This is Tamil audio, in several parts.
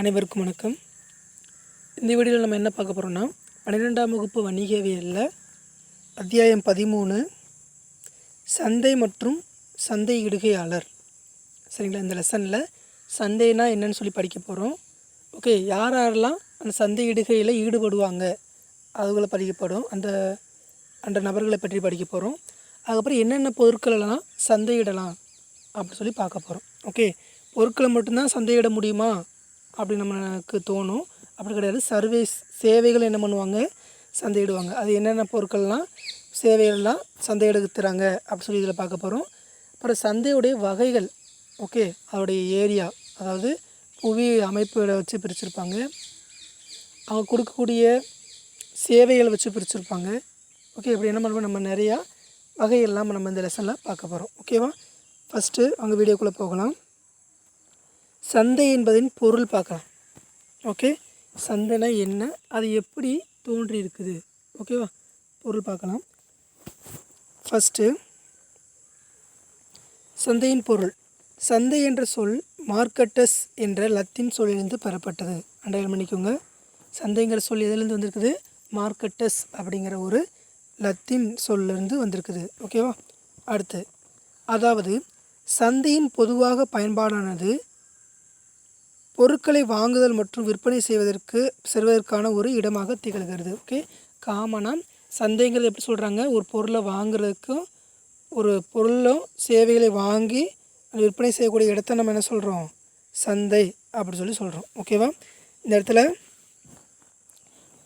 அனைவருக்கும் வணக்கம். இந்த வீடியோவில் நம்ம என்ன பார்க்க போகிறோம்னா பன்னிரெண்டாம் வகுப்பு வணிகவியலில் அத்தியாயம் பதிமூணு சந்தை மற்றும் சந்தை இடுகையாளர். சரிங்களா? இந்த லெசனில் சந்தைனா என்னன்னு சொல்லி படிக்க போகிறோம் ஓகே யார் யாரெல்லாம் அந்த சந்தை இடுகையில் ஈடுபடுவாங்க? அதுகளை படிக்கப்படும் அந்த அந்த நபர்களை பற்றி படிக்க போகிறோம் அதுக்கப்புறம் என்னென்ன பொருட்களெல்லாம் சந்தையிடலாம் அப்படின்னு சொல்லி பார்க்க போகிறோம் ஓகே பொருட்களை மட்டும்தான் சந்தையிட முடியுமா? அப்படி நமக்கு தோணும். அப்படி கிடையாது. சர்வீஸ் சேவைகள் என்ன பண்ணுவாங்க? சந்தையிடுவாங்க. அது என்னென்ன பொருட்கள்லாம் சேவைகள்லாம் சந்தையெடுத்துறாங்க அப்படி சொல்லி இதில் பார்க்க போகிறோம் அப்புறம் சந்தையுடைய வகைகள். ஓகே? அதோடைய ஏரியா. அதாவது புவி அமைப்புகளை வச்சு பிரிச்சிருப்பாங்க. அவங்க கொடுக்கக்கூடிய சேவைகளை வச்சு பிரிச்சிருப்பாங்க. ஓகே? அப்படி என்ன பண்ணுவோம்? நம்ம நிறையா வகையெல்லாம் நம்ம இந்த லெசனில் பார்க்க போகிறோம் ஓகேவா? ஃபஸ்ட்டு அவங்க வீடியோக்குள்ளே போகலாம். சந்தை என்பதின் பொருள் பார்க்கலாம். ஓகே சந்தைனா என்ன? அது எப்படி தோன்றி இருக்குது ஓகேவா பொருள் பார்க்கலாம். ஃபஸ்ட்டு சந்தையின் பொருள். சந்தை என்ற சொல் மார்க்கட்டஸ் என்ற லத்தீன் சொல்லிலிருந்து பெறப்பட்டது. அண்டர்லைன் பண்ணிக்கோங்க. சந்தைங்கிற சொல் எதுலேருந்து வந்திருக்குது? மார்க்கட்டஸ் அப்படிங்கிற ஒரு லத்தீன் சொல்லிருந்து வந்திருக்குது. ஓகேவா அடுத்து அதாவது சந்தையின் பொதுவாக பயன்பாடானது பொருட்களை வாங்குதல் மற்றும் விற்பனை செய்வதற்கு செல்வதற்கான ஒரு இடமாக திகழ்கிறது. ஓகே? காமனாக சந்தைங்கிறது எப்படி சொல்கிறாங்க ஒரு பொருளை வாங்குறதுக்கும் ஒரு பொருளும் சேவைகளை வாங்கி விற்பனை செய்யக்கூடிய இடத்த நம்ம என்ன சொல்கிறோம் சந்தை அப்படி சொல்லி சொல்கிறோம் ஓகேவா இந்த இடத்துல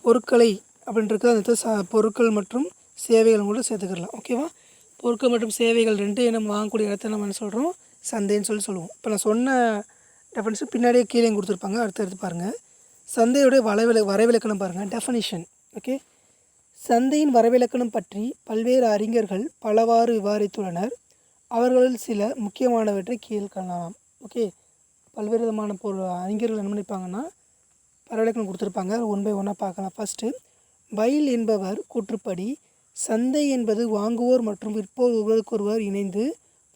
பொருட்களை அப்படின்றது அந்த இடத்துல ச பொருட்கள் மற்றும் சேவைகள் கூட சேர்த்துக்கிடலாம் ஓகேவா பொருட்கள் மற்றும் சேவைகள் ரெண்டு நம்ம வாங்கக்கூடிய இடத்த நம்ம என்ன சொல்கிறோம் சந்தைன்னு சொல்லி சொல்லுவோம். இப்போ நான் சொன்ன டெஃபனிஷன் பின்னாடியே கீழே கொடுத்துருப்பாங்க. அடுத்து எடுத்து பாருங்கள் சந்தையுடைய வரைவில வரைவிலக்கணம் பாருங்கள் டெஃபனிஷன் ஓகே சந்தையின் வரைவிலக்கணம் பற்றி பல்வேறு அறிஞர்கள் பலவாறு விவாதித்துள்ளனர். அவர்களில் சில முக்கியமானவற்றை கீழ்காணலாம் ஓகே பல்வேறு விதமான பொருள் அறிஞர்கள் என்ன பண்ணியிருப்பாங்கன்னா வரவிலக்கணம் கொடுத்துருப்பாங்க. ஒன் பை ஒன்னாக பார்க்கலாம். ஃபஸ்ட்டு பயில் என்பவர் கூற்றுப்படி சந்தை என்பது வாங்குவோர் மற்றும் விற்போர் ஒருவருக்கொருவர் இணைந்து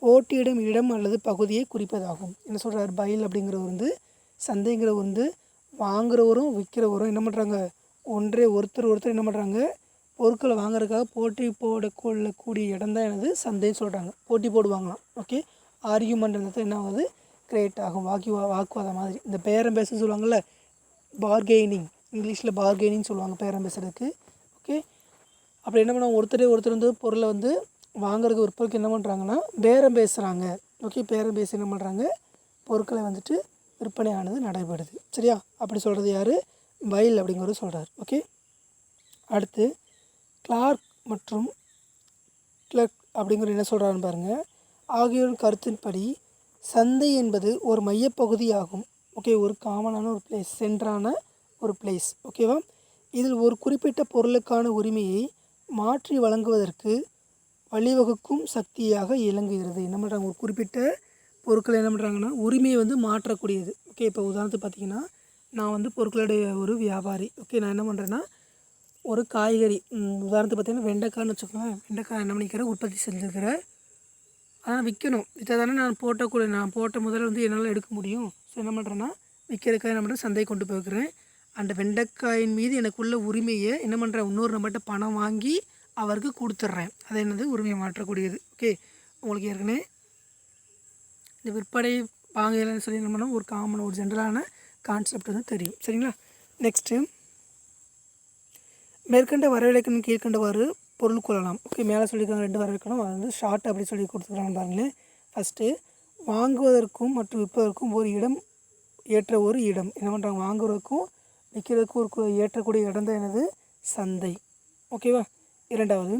போட்டியிடும் இடம் அல்லது பகுதியை குறிப்பதாகும். என்ன சொல்கிறார் பயில் அப்படிங்கிறவர் வந்து சந்தைங்கிறவர் வந்து வாங்குறவரும் விற்கிறவரும் என்ன பண்ணுறாங்க ஒன்றே ஒருத்தர் ஒருத்தர் என்ன பண்ணுறாங்க பொருட்களை வாங்குறதுக்காக போட்டி போட கொள்ளக்கூடிய இடம் தான் எனது சந்தைன்னு சொல்கிறாங்க போட்டி போடுவாங்களாம். ஓகே? ஆர்கியூமெண்ட் இடத்துல என்ன ஆகுது? கிரியேட் ஆகும். வாக்கி வாக்குவாதம் மாதிரி. இந்த பேரம் பேச சொல்லுவாங்கள்ல பார்கெய்னிங் இங்கிலீஷில் பார்கெய்னிங் சொல்லுவாங்க பேரம் பேசுகிறதுக்கு ஓகே? அப்படி என்ன பண்ணுவாங்க? ஒருத்தரே ஒருத்தர் வந்து பொருளை வந்து வாங்குறதுக்கு விற்பனைக்கு என்ன பண்ணுறாங்கன்னா பேரம் பேசுகிறாங்க ஓகே பேரம் பேசி என்ன பண்ணுறாங்க பொருட்களை வந்துட்டு விற்பனையானது நடைபெறுது. சரியா? அப்படி சொல்கிறது யார்? பைல் அப்படிங்கிறது சொல்கிறார் ஓகே அடுத்து கிளார்க் மற்றும் கிளர்க் அப்படிங்கிற என்ன சொல்கிறாருன்னு பாருங்கள் ஆகியோரின் கருத்தின்படி சந்தை என்பது ஒரு மையப்பகுதியாகும். ஓகே ஒரு காமனான ஒரு பிளேஸ் சென்றான ஒரு பிளேஸ் ஓகேவா இதில் ஒரு குறிப்பிட்ட பொருளுக்கான உரிமையை மாற்றி வழங்குவதற்கு வழிவகுக்கும் சக்தியாக இயங்குகிறது. என்ன பண்ணுறாங்க ஒரு குறிப்பிட்ட பொருட்களை என்ன பண்ணுறாங்கன்னா உரிமையை வந்து மாற்றக்கூடியது. ஓகே இப்போ உதாரணத்துக்கு பார்த்தீங்கன்னா நான் வந்து பொருட்களுடைய ஒரு வியாபாரி. ஓகே நான் என்ன பண்ணுறேன்னா ஒரு காய்கறி உதாரணத்துக்கு பார்த்தீங்கன்னா வெண்டைக்காய்னு வச்சுக்கோங்களேன். வெண்டைக்காய் என்ன பண்ணிக்கிறேன் உற்பத்தி செஞ்சுருக்கிறேன் அதான் விற்கணும் விற்றா தானே நான் போட்டக்கூடிய நான் போட்ட முதல்ல வந்து என்னால் எடுக்க முடியும். ஸோ என்ன பண்ணுறேன்னா விற்கிறதுக்காக என்ன பண்ணுறேன் சந்தை கொண்டு போய்க்கிறேன். அந்த வெண்டைக்காயின் மீது எனக்குள்ள உரிமையை என்ன பண்ணுறேன் இன்னொரு நம்மகிட்ட பணம் வாங்கி அவருக்கு கொடுத்துட்றேன். அது என்னது? உரிமையை மாற்றக்கூடியது. ஓகே உங்களுக்கு ஏற்கனவே இந்த விற்பனை வாங்கலன்னு சொல்லி என்ன பண்ணோம் ஒரு காமன் ஒரு ஜென்ரலான கான்செப்ட் வந்து தெரியும். சரிங்களா? நெக்ஸ்ட்டு மேற்கண்ட வரவிலக்கணம் கீழ்கண்டவாறு பொருள் கொள்ளலாம். ஓகே மேலே சொல்லியிருக்காங்க ரெண்டு வரவிலக்கணம். அது வந்து ஷார்ட் அப்படி சொல்லி கொடுத்துருக்காங்க பாருங்களேன் ஃபஸ்ட்டு வாங்குவதற்கும் மற்றும் விற்பதற்கும் ஒரு இடம் ஏற்ற ஒரு இடம். என்ன பண்ணுறாங்க வாங்குவதற்கும் விற்கிறதுக்கும் ஒரு ஏற்றக்கூடிய இடம் தான் எனது சந்தை. ஓகேவா இரண்டாவது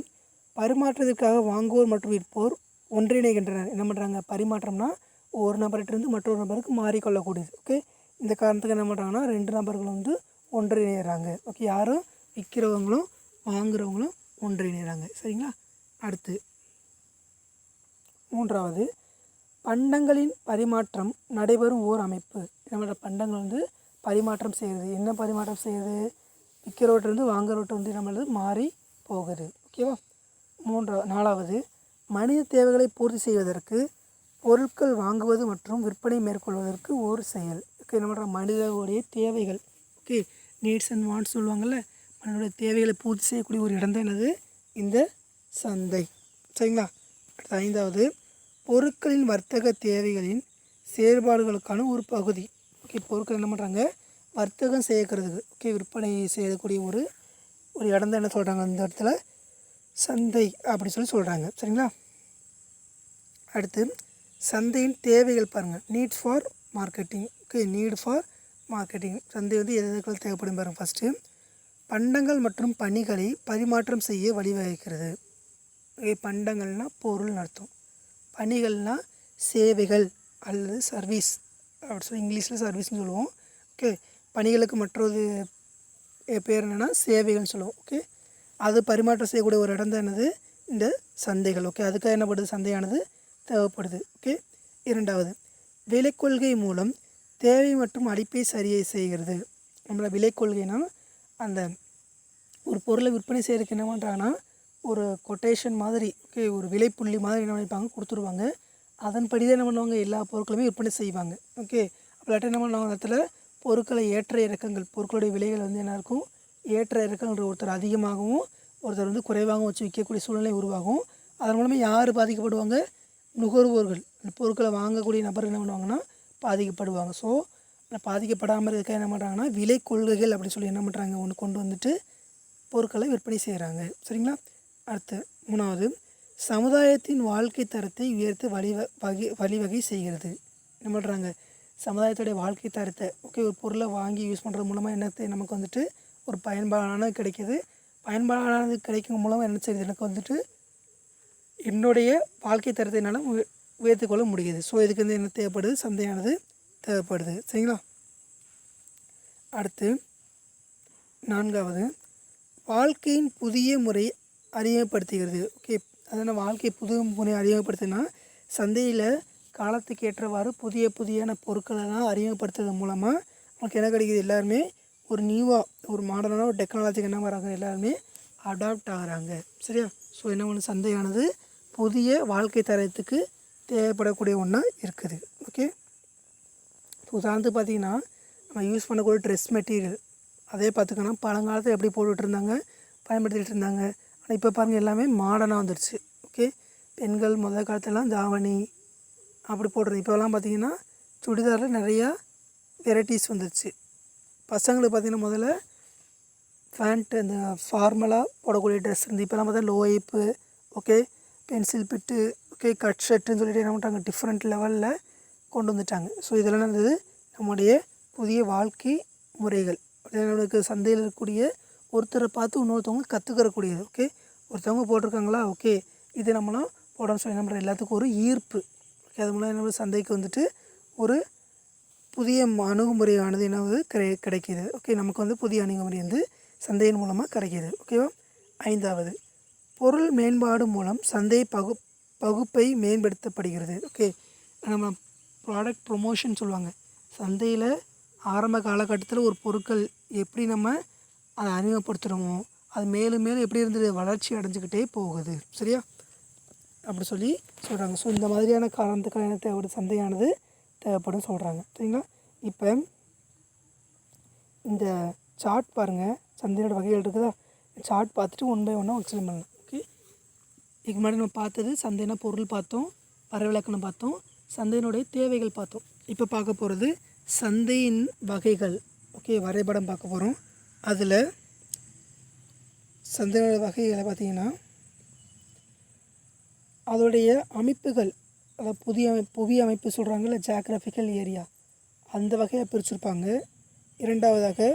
பரிமாற்றத்திற்காக வாங்குவோர் மற்றும் விற்போர் ஒன்றிணைகின்றனர். என்ன பண்ணுறாங்க பரிமாற்றம்னா ஒரு நபர்கிட்டருந்து மற்றொரு நபருக்கு மாறிக்கொள்ளக்கூடியது. ஓகே இந்த காரணத்துக்கு என்ன பண்ணுறாங்கன்னா ரெண்டு நபர்கள் வந்து ஒன்றிணைகிறாங்க ஓகே யாரும் விற்கிறவங்களும் வாங்குறவங்களும் ஒன்றிணைகிறாங்க சரிங்களா? அடுத்து மூன்றாவது பண்டங்களின் பரிமாற்றம் நடைபெறும் ஓர் அமைப்பு. நம்மளோட பண்டங்கள் வந்து பரிமாற்றம் செய்கிறது. என்ன பரிமாற்றம் செய்கிறது? விற்கிறவற்றிலிருந்து வாங்குறவர்கிட்ட வந்து நம்மளது மாறி போகுது. ஓகேவா? மூன்றா நாலாவது மனித தேவைகளை பூர்த்தி செய்வதற்கு பொருட்கள் வாங்குவது மற்றும் விற்பனை மேற்கொள்வதற்கு ஒரு செயல். ஓகே என்ன பண்ணுறாங்க தேவைகள். ஓகே நீட்ஸ் அண்ட் வாண்ட்ஸ் சொல்லுவாங்கள்ல மனிதனுடைய தேவைகளை பூர்த்தி செய்யக்கூடிய ஒரு இடம் தான் என்னது? இந்த சந்தை. சரிங்களா? அடுத்த ஐந்தாவது பொருட்களின் வர்த்தக தேவைகளின் செயல்பாடுகளுக்கான ஒரு பகுதி. ஓகே பொருட்கள் என்ன பண்ணுறாங்க வர்த்தகம் செய்யக்கிறதுக்கு ஓகே விற்பனை செய்யக்கூடிய ஒரு ஒரு இடம் தான் என்ன சொல்கிறாங்க அந்த இடத்துல சந்தை அப்படி சொல்லி சொல்கிறாங்க சரிங்களா? அடுத்து சந்தையின் தேவைகள் பாருங்கள் need for marketing okay need for marketing சந்தை வந்து எது எதுக்கள் தேவைப்படும் பாருங்கள் ஃபஸ்ட்டு பண்டங்கள் மற்றும் பணிகளை பரிமாற்றம் செய்ய வழிவகுக்கிறது. ஓகே பண்டங்கள்னால் பொருள் நடத்தும். பணிகள்னால் சேவைகள் அல்லது சர்வீஸ் அப்படி சொல்லி இங்கிலீஷில் சர்வீஸ்னு சொல்லுவோம். ஓகே பணிகளுக்கு மற்றொரு பேர் என்னென்னா சேவைகள்னு சொல்லுவோம் ஓகே அது பரிமாற்றம் செய்யக்கூடிய ஒரு இடம் தான் என்னது? இந்த சந்தைகள் ஓகே அதுக்காக என்னப்படுது சந்தையானது தேவைப்படுது ஓகே இரண்டாவது விலை கொள்கை மூலம் தேவை மற்றும் அடிப்பை சரியை செய்கிறது. நம்மளை விலை கொள்கைனா அந்த ஒரு பொருளை விற்பனை செய்கிறதுக்கு என்ன பண்ணுறாங்கன்னா ஒரு கொட்டேஷன் மாதிரி ஓகே ஒரு விலைப்புள்ளி மாதிரி என்ன பண்ணிப்பாங்க? கொடுத்துருவாங்க. அதன்படி தான் என்ன பண்ணுவாங்க? எல்லா பொருட்களுமே விற்பனை செய்வாங்க ஓகே அப்படி என்ன பண்ணுவாங்க அந்த இடத்துல பொருட்களை ஏற்ற இறக்கங்கள் பொருட்களுடைய விலைகள் வந்து என்ன இருக்கும்? ஏற்ற இறக்கங்கள் ஒருத்தர் அதிகமாகவும் ஒருத்தர் வந்து குறைவாகவும் வச்சு விற்கக்கூடிய சூழ்நிலை உருவாகும். அதன் மூலமாக யார் பாதிக்கப்படுவாங்க? நுகர்வோர்கள். அந்த பொருட்களை வாங்கக்கூடிய நபர் என்ன பண்ணுவாங்கன்னா பாதிக்கப்படுவாங்க. ஸோ பாதிக்கப்படாமல் இருக்க என்ன பண்ணுறாங்கன்னா விலை கொள்கைகள் அப்படின்னு சொல்லி என்ன பண்ணுறாங்க ஒன்று கொண்டு வந்துட்டு பொருட்களை விற்பனை செய்கிறாங்க சரிங்களா? அடுத்து மூணாவது சமுதாயத்தின் வாழ்க்கை தரத்தை உயர்த்து வழி வகை வழிவகை செய்கிறது. என்ன பண்ணுறாங்க சமுதாயத்துடைய வாழ்க்கை தரத்தை ஓகே ஒரு பொருளை வாங்கி யூஸ் பண்ணுறது மூலமாக என்னத்தை நமக்கு வந்துட்டு ஒரு பயன்பாடானது கிடைக்கிது. பயன்பாடானது கிடைக்கும் மூலமாக என்ன செய்யுது? எனக்கு வந்துட்டு என்னுடைய வாழ்க்கை தரத்தை என்னால் உயர்த்திக்கொள்ள முடியுது. ஸோ இதுக்கு வந்து என்ன தேவைப்படுது? சந்தையானது தேவைப்படுது. சரிங்களா? அடுத்து நான்காவது வாழ்க்கையின் புதிய முறை அறிமுகப்படுத்துகிறது. ஓகே அதனால் வாழ்க்கை புது முறை அறிமுகப்படுத்துனா சந்தையில் காலத்துக்கு ஏற்றவாறு புதிய புதியான பொருட்களெல்லாம் அறிமுகப்படுத்துறது மூலமாக நமக்கு என்ன கிடைக்கிது எல்லாருமே ஒரு நியூவாக ஒரு மாடர்னாக ஒரு டெக்னாலஜிக்கு என்ன வராங்க எல்லாருமே அடாப்ட் ஆகுறாங்க. சரியா? ஸோ என்ன ஒன்று சந்தையானது புதிய வாழ்க்கை தரத்துக்கு தேவைப்படக்கூடிய ஒன்றா இருக்குது. ஓகே இப்போ உதாரணத்துக்கு பார்த்தீங்கன்னா நம்ம யூஸ் பண்ணக்கூடிய ட்ரெஸ் மெட்டீரியல் அதே பார்த்துக்கோன்னா பழங்காலத்தில் எப்படி போட்டுகிட்டு இருந்தாங்க பயன்படுத்திகிட்டு இருந்தாங்க. ஆனால் இப்போ பாருங்கள் எல்லாமே மாடர்னாக வந்துடுச்சு ஓகே பெண்கள் முதல் காலத்துலலாம் தாவணி அப்படி போடுறது. இப்போலாம் பார்த்தீங்கன்னா சுடிதாரில் நிறையா வெரைட்டிஸ் வந்துருச்சு. பசங்களுக்கு பார்த்திங்கன்னா முதல்ல ஃபேண்ட் அந்த ஃபார்மலாக போடக்கூடிய ட்ரெஸ் இருந்து இப்போலாம் பார்த்தா low hip okay pencil fit okay cut ஷர்ட்டுன்னு சொல்லிட்டு என்ன பண்ணிட்டாங்க டிஃப்ரெண்ட் லெவலில் கொண்டு வந்துட்டாங்க. ஸோ இதெல்லாம் இருந்தது நம்முடைய புதிய வாழ்க்கை முறைகள். நம்மளுக்கு சந்தையில் இருக்கக்கூடிய ஒருத்தரை பார்த்து இன்னொருத்தவங்க கற்றுக்கிறக்கூடியது ஓகே. ஒருத்தவங்க போட்டிருக்காங்களா? ஓகே. இது நம்மளும் போடணும்னு சொல்லி நம்ம எல்லாத்துக்கும் ஒரு ஈர்ப்பு. அது மூலம் நம்ம சந்தைக்கு வந்துட்டு ஒரு புதிய அணுகுமுறையானது என்னது கிடை கிடைக்கிது. ஓகே நமக்கு வந்து புதிய அணுகுமுறை வந்து சந்தையின் மூலமாக கிடைக்கிது. ஓகேவா ஐந்தாவது பொருள் மேம்பாடு மூலம் சந்தை பகு பகுப்பை மேம்படுத்தப்படுகிறது. ஓகே நம்ம ப்ராடக்ட் ப்ரொமோஷன் சொல்லுவாங்க. சந்தையில் ஆரம்ப காலகட்டத்தில் ஒரு பொருட்கள் எப்படி நம்ம அதை அறிமுகப்படுத்துகிறோமோ அது மேலும் மேலும் எப்படி இருந்தது வளர்ச்சி அடைஞ்சிக்கிட்டே போகுது. சரியா? அப்படி சொல்லி சொல்கிறாங்க ஸோ இந்த மாதிரியான காரணத்துக்கான என்ன தேவைப்படுது சந்தையானது தேவைப்படும் சொல்கிறாங்க சரிங்களா? இப்போ இந்த சார்ட் பாருங்கள் சந்தையோட வகைகள் இருக்குதா? சார்ட் பார்த்துட்டு ஒன் பை ஒன்னாக எக்ஸ்பிளைன் பண்ணலாம். ஓகே இதுக்கு முன்னாடி நம்ம பார்த்தது சந்தைனா பொருள் பார்த்தோம் வரவிலக்கணம் பார்த்தோம் சந்தையினுடைய தேவைகள் பார்த்தோம். இப்போ பார்க்க போகிறது சந்தையின் வகைகள். ஓகே வரைபடம் பார்க்க போகிறோம் அதில் சந்தையோட வகைகளை பார்த்தீங்கன்னா அதோடைய அமைப்புகள் அதாவது புதிய புவி அமைப்பு சொல்கிறாங்கல்ல ஜியாகிரபிக்கல் ஏரியா அந்த வகையாக பிரிச்சிருப்பாங்க. இரண்டாவதாக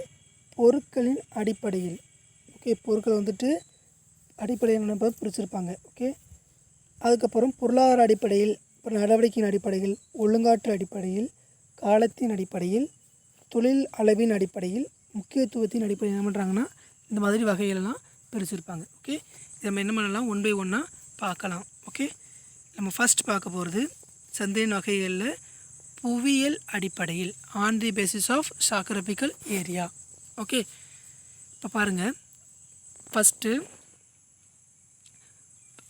பொருட்களின் அடிப்படையில். ஓகே பொருட்கள் வந்துட்டு அடிப்படையில் நம்ம பிரிச்சிருப்பாங்க. ஓகே அதுக்கப்புறம் பொருளாதார அடிப்படையில் அப்புறம் நடவடிக்கையின் அடிப்படையில் ஒழுங்காற்று அடிப்படையில் காலத்தின் அடிப்படையில் தொழில் அளவின் அடிப்படையில் முக்கியத்துவத்தின் அடிப்படையில் என்ன பண்ணுறாங்கன்னா இந்த மாதிரி வகைகளெல்லாம் பிரிச்சிருப்பாங்க. ஓகே இதை நம்ம என்ன பண்ணலாம்? ஒன் பை ஒன்னாக பார்க்கலாம். ஓகே நம்ம ஃபஸ்ட் பார்க்க போகிறது சந்தையின் வகைகளில் புவியியல் அடிப்படையில் on the basis of geographical area okay இப்போ பாருங்கள் ஃபஸ்ட்டு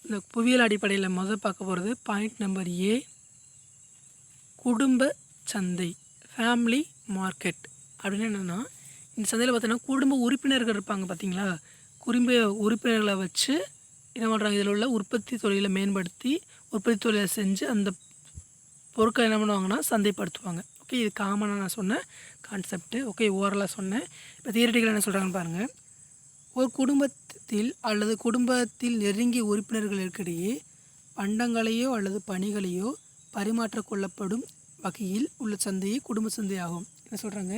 இந்த புவியியல் அடிப்படையில் முதல் பார்க்க போகிறது பாயிண்ட் நம்பர் ஏ குடும்ப சந்தை ஃபேமிலி மார்க்கெட் அப்படின்னு என்னென்னா இந்த சந்தையில் பார்த்தோன்னா குடும்ப உறுப்பினர்கள் இருப்பாங்க பார்த்தீங்களா குடும்ப உறுப்பினர்களை வச்சு என்ன பண்ணுறாங்க இதில் உள்ள உற்பத்தி தொழிலை மேம்படுத்தி உற்பத்தி தொழிலை செஞ்சு அந்த பொருட்களை என்ன பண்ணுவாங்கன்னா சந்தைப்படுத்துவாங்க. ஓகே இது காமனாக நான் சொன்ன கான்செப்ட்டு ஓகே ஓரலாக சொன்னேன் இப்போ தியரட்டிக்கலாக என்ன சொல்கிறாங்கன்னு பாருங்கள் ஒரு குடும்பத்தில் அல்லது குடும்பத்தில் நெருங்கிய உறுப்பினர்களுக்கிடையே பண்டங்களையோ அல்லது பணிகளையோ பரிமாற்றக்கொள்ளப்படும் வகையில் உள்ள சந்தையே குடும்ப சந்தை ஆகும். என்ன சொல்கிறாங்க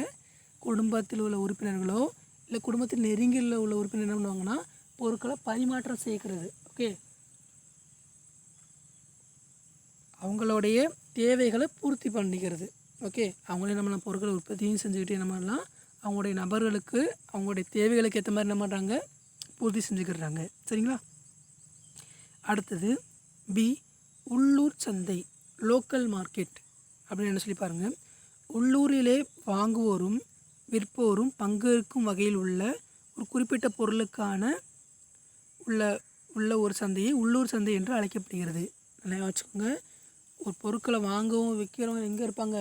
குடும்பத்தில் உள்ள உறுப்பினர்களோ இல்லை குடும்பத்தில் நெருங்கியில் உள்ள உறுப்பினர் என்ன பண்ணுவாங்கன்னா பொருட்களை பரிமாற்றம் செய்கிறது ஓகே அவங்களுடைய தேவைகளை பூர்த்தி பண்ணிக்கிறது ஓகே அவங்களே நம்ம பொருட்களை உற்பத்தியும் செஞ்சுக்கிட்டு என்ன பண்ணலாம் அவங்களுடைய நபர்களுக்கு அவங்களுடைய தேவைகளுக்கு ஏற்ற மாதிரி என்ன பண்ணுறாங்க பூர்த்தி செஞ்சுக்கிடுறாங்க. சரிங்களா? அடுத்தது பி உள்ளூர் சந்தை லோக்கல் மார்க்கெட் அப்படின்னு என்ன சொல்லி பாருங்கள் உள்ளூரிலே வாங்குவோரும் விற்போரும் பங்கேற்கும் வகையில் உள்ள ஒரு குறிப்பிட்ட பொருளுக்கான உள்ள உள்ள ஒரு சந்தையை உள்ளூர் சந்தை என்று அழைக்கப்படுகிறது. நல்லா வச்சுக்கோங்க ஒரு பொருட்களை வாங்கவும் விற்கிறவங்க எங்கே இருப்பாங்க?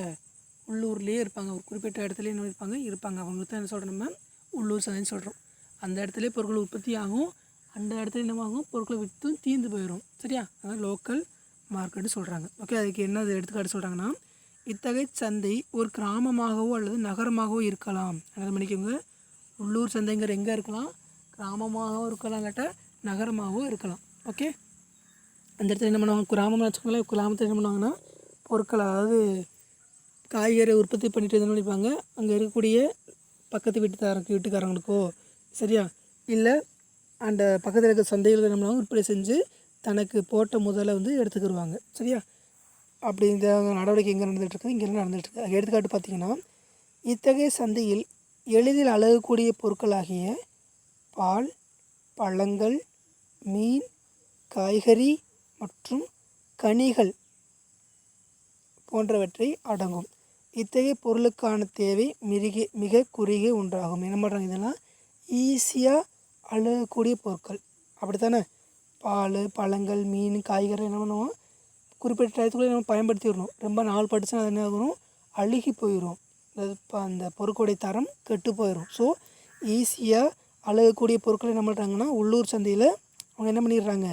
உள்ளூர்லேயே இருப்பாங்க. ஒரு குறிப்பிட்ட இடத்துல என்ன இருப்பாங்க. இருப்பாங்க. அவங்களுக்கு தான் என்ன சொல்கிறோம் நம்ம? உள்ளூர் சந்தைன்னு சொல்கிறோம் அந்த இடத்துல பொருட்கள் உற்பத்தி ஆகும். அந்த இடத்துல என்ன ஆகும் பொருட்களை விற்றும் தீர்ந்து போயிடும். சரியா? அதான் லோக்கல் மார்க்கெட்டு சொல்கிறாங்க ஓகே அதுக்கு என்ன எடுத்துக்காட்டு சொல்கிறாங்கன்னா இத்தகைய சந்தை ஒரு கிராமமாகவோ அல்லது நகரமாகவோ இருக்கலாம். அதை மன்னிக்கோங்க. உள்ளூர் சந்தைங்கிற எங்கே இருக்கலாம்? கிராமமாகவும் இருக்கலாம் கேட்டால் நகரமாகவும் இருக்கலாம். ஓகே அந்த இடத்துல என்ன பண்ணுவாங்க? கிராமம்னு வச்சுக்கோங்களேன். கிராமத்தில் என்ன பண்ணுவாங்கன்னா பொருட்கள் அதாவது காய்கறி உற்பத்தி பண்ணிட்டு என்ன நினைப்பாங்க அங்கே இருக்கக்கூடிய பக்கத்து வீட்டுக்காரங்க வீட்டுக்காரங்களுக்கோ சரியா? இல்லை அந்த பக்கத்தில் இருக்க சந்தைகள் என்ன பண்ணுவாங்க? உற்பத்தி செஞ்சு தனக்கு போட்ட முதல்ல வந்து எடுத்துக்கிடுவாங்க சரியா? அப்படி இந்த நடவடிக்கை எங்கே நடந்துகிட்ருக்கு இங்கே நடந்துகிட்ருக்கு? எடுத்துக்காட்டு பார்த்தீங்கன்னா இத்தகைய சந்தையில் எளிதில் அழகக்கூடிய பொருட்களாகிய பால் பழங்கள் மீன் காய்கறி மற்றும் கனிகள் போன்றவற்றை அடங்கும். இத்தகைய பொருளுக்கான தேவை மிக மிக குறுகிய ஒன்றாகும். என்ன பண்ணுறாங்க இதெல்லாம்? ஈஸியாக அழகக்கூடிய பொருட்கள். அப்படி தானே பால் பழங்கள் மீன் காய்கறி என்ன பண்ணுவோம்? குறிப்பிட்ட டயத்துக்குள்ளே நம்ம பயன்படுத்திடணும். ரொம்ப நாள் படிச்சுன்னா அது என்ன ஆகும்? அழுகி போயிடும் இப்போ அந்த பொருட்களுடைய தரம் கெட்டு போயிடும் ஸோ ஈஸியாக அழகக்கூடிய பொருட்களை என்ன பண்ணுறாங்கன்னா உள்ளூர் சந்தையில் அவங்க என்ன பண்ணிடுறாங்க?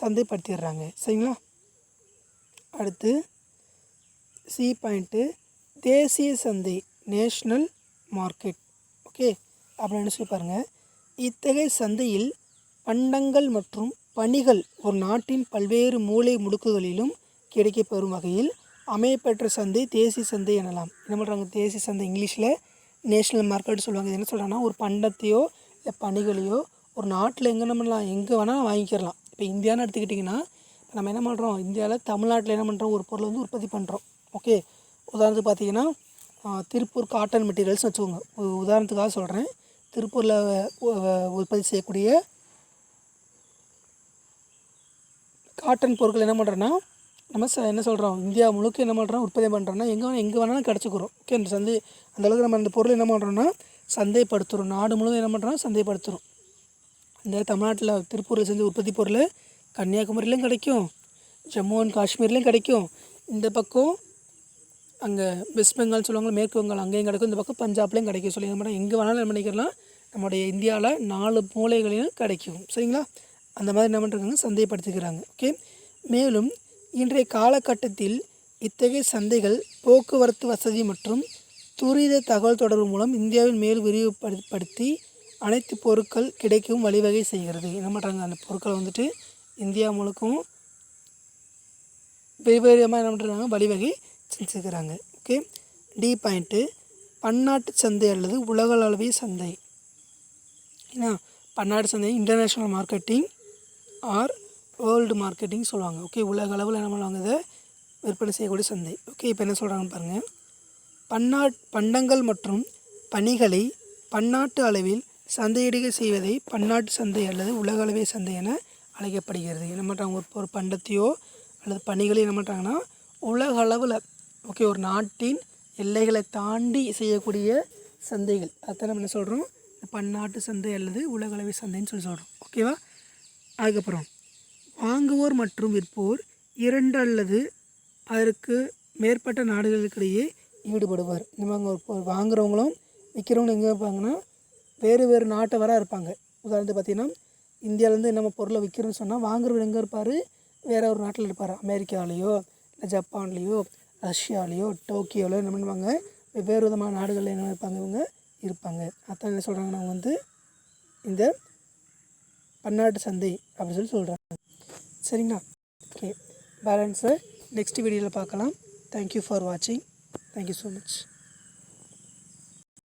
சந்தைப்படுத்திடுறாங்க. சரிங்களா? அடுத்து சி பாயிண்ட்டு தேசிய சந்தை நேஷ்னல் மார்க்கெட் ஓகே அப்படின்னு நினச்சி பாருங்கள் இத்தகைய சந்தையில் பண்டங்கள் மற்றும் பணிகள் ஒரு நாட்டின் பல்வேறு மூலை முடுக்குகளிலும் கிடைக்கப்பெறும் வகையில் அமையப்பெற்ற சந்தை தேசிய சந்தை எனலாம். என்ன பண்ணுறாங்க தேசிய சந்தை இங்கிலீஷில் நேஷ்னல் மார்க்கெட் சொல்லுவாங்க. இது என்ன சொல்கிறாங்கன்னா ஒரு பண்டத்தையோ பணிகளையோ ஒரு நாட்டில் எங்கே நம்மலாம் எங்கே வேணால் வாங்கிக்கிறலாம் இப்போ இந்தியான்னு எடுத்துக்கிட்டிங்கன்னா இப்போ நம்ம என்ன பண்ணுறோம் இந்தியாவில் தமிழ்நாட்டில் என்ன பண்ணுறோம் ஒரு பொருள் வந்து உற்பத்தி பண்ணுறோம் ஓகே? உதாரணத்துக்கு பார்த்தீங்கன்னா திருப்பூர் காட்டன் மெட்டீரியல்ஸ் வச்சுக்கோங்க. உதாரணத்துக்காக சொல்கிறேன் திருப்பூரில் உற்பத்தி செய்யக்கூடிய காட்டன் பொருட்கள் என்ன பண்ணுறோன்னா நம்ம ச என்ன சொல்கிறோம் இந்தியா முழுக்க என்ன பண்ணுறோம் உற்பத்தி பண்ணுறோன்னா எங்கே வேணால் எங்கே வேணாலும் கிடச்சிக்கிறோம். ஓகே? அந்த சந்தி அந்த அளவுக்கு நம்ம அந்த பொருள் என்ன பண்ணுறோன்னா சந்தைப்படுத்துகிறோம் நாடு முழுவதும் என்ன பண்ணுறோம் சந்தைப்படுத்துகிறோம் இந்த தமிழ்நாட்டில் திருப்பூரில் செஞ்ச உற்பத்தி பொருள் கன்னியாகுமரியிலையும் கிடைக்கும். ஜம்மு அண்ட் காஷ்மீர்லேயும் கிடைக்கும். இந்த பக்கம் அங்கே வெஸ்ட் பெங்கால் சொல்லுவாங்க மேற்கு வங்காள் அங்கேயும் கிடைக்கும். இந்த பக்கம் பஞ்சாப்லேயும் கிடைக்கும். சொல்லி என்ன எங்கே வேணாலும் என்ன பண்ணிக்கலாம் நம்முடைய இந்தியாவில் நாலு மூலைகளிலும் கிடைக்கும். சரிங்களா? அந்த மாதிரி என்ன பண்ணுறாங்க சந்தைப்படுத்திக்கிறாங்க. ஓகே மேலும் இன்றைய காலகட்டத்தில் இத்தகைய சந்தைகள் போக்குவரத்து வசதி மற்றும் துரித தகவல் தொடர்பு மூலம் இந்தியாவில் மேலும் விரிவுபடுத்தி அனைத்து பொருட்கள் கிடைக்கவும் வழிவகை செய்கிறது. என்ன பண்ணுறாங்க அந்த பொருட்களை வந்துட்டு இந்தியா முழுக்கவும் வெவ்வேறுமாக என்ன பண்ணுறாங்க வழிவகை செஞ்சுக்கிறாங்க. ஓகே? டி பாயிண்ட்டு பன்னாட்டு சந்தை அல்லது உலகளவிய சந்தை. ஏன்னா பன்னாட்டு சந்தை international marketing or world marketing சொல்லுவாங்க. ஓகே? உலக அளவில் என்ன பண்ணுவாங்க? இதை விற்பனை செய்யக்கூடிய சந்தை. ஓகே? இப்போ என்ன சொல்கிறாங்கன்னு பாருங்கள் பன்னாட் பண்டங்கள் மற்றும் பணிகளை பன்னாட்டு அளவில் சந்தையிடுகை செய்வதை பன்னாட்டு சந்தை அல்லது உலகளவை சந்தை என அழைக்கப்படுகிறது. என்ன பண்ணுறாங்க ஒரு ஒரு பண்டத்தையோ அல்லது பணிகளையோ என்ன பண்ணுறாங்கன்னா உலக அளவில் ஓகே ஒரு நாட்டின் எல்லைகளை தாண்டி செய்யக்கூடிய சந்தைகள். அதான் நம்ம என்ன சொல்கிறோம் பன்னாட்டு சந்தை அல்லது உலகளவை சந்தைன்னு சொல்லி சொல்கிறோம் ஓகேவா அதுக்கப்புறம் வாங்குவோர் மற்றும் விற்போர் இரண்டு அல்லது அதற்கு மேற்பட்ட நாடுகளுக்கிடையே ஈடுபடுவார். இந்த மாதிரி ஒரு பொருள் வாங்குறவங்களும் விற்கிறவங்களும் எங்கே இருப்பாங்கன்னா வேறு வேறு நாட்டவராக இருப்பாங்க. உதாரணத்துக்கு பார்த்தீங்கன்னா இந்தியாவிலேருந்து நம்ம பொருளை விற்கிறோன்னு சொன்னால் வாங்குறவர் எங்கே இருப்பார்? வேறு ஒரு நாட்டில் இருப்பார். அமெரிக்காலேயோ இல்லை ஜப்பான்லேயோ ரஷ்யாவிலேயோ டோக்கியோலையோ என்ன பண்ணுவாங்க வெவ்வேறு விதமான நாடுகளில் என்ன இருப்பாங்க? இவங்க இருப்பாங்க. அதான் என்ன சொல்கிறாங்கன்னா அவங்க வந்து இந்த பன்னாட்டு சந்தை அப்படின்னு சொல்லி சொல்கிறாங்க சரிங்களா? ஓகே பேலன்ஸை நெக்ஸ்ட் வீடியோவில் பார்க்கலாம். தேங்க்யூ ஃபார் வாட்சிங் தேங்க்யூ ஸோ மச்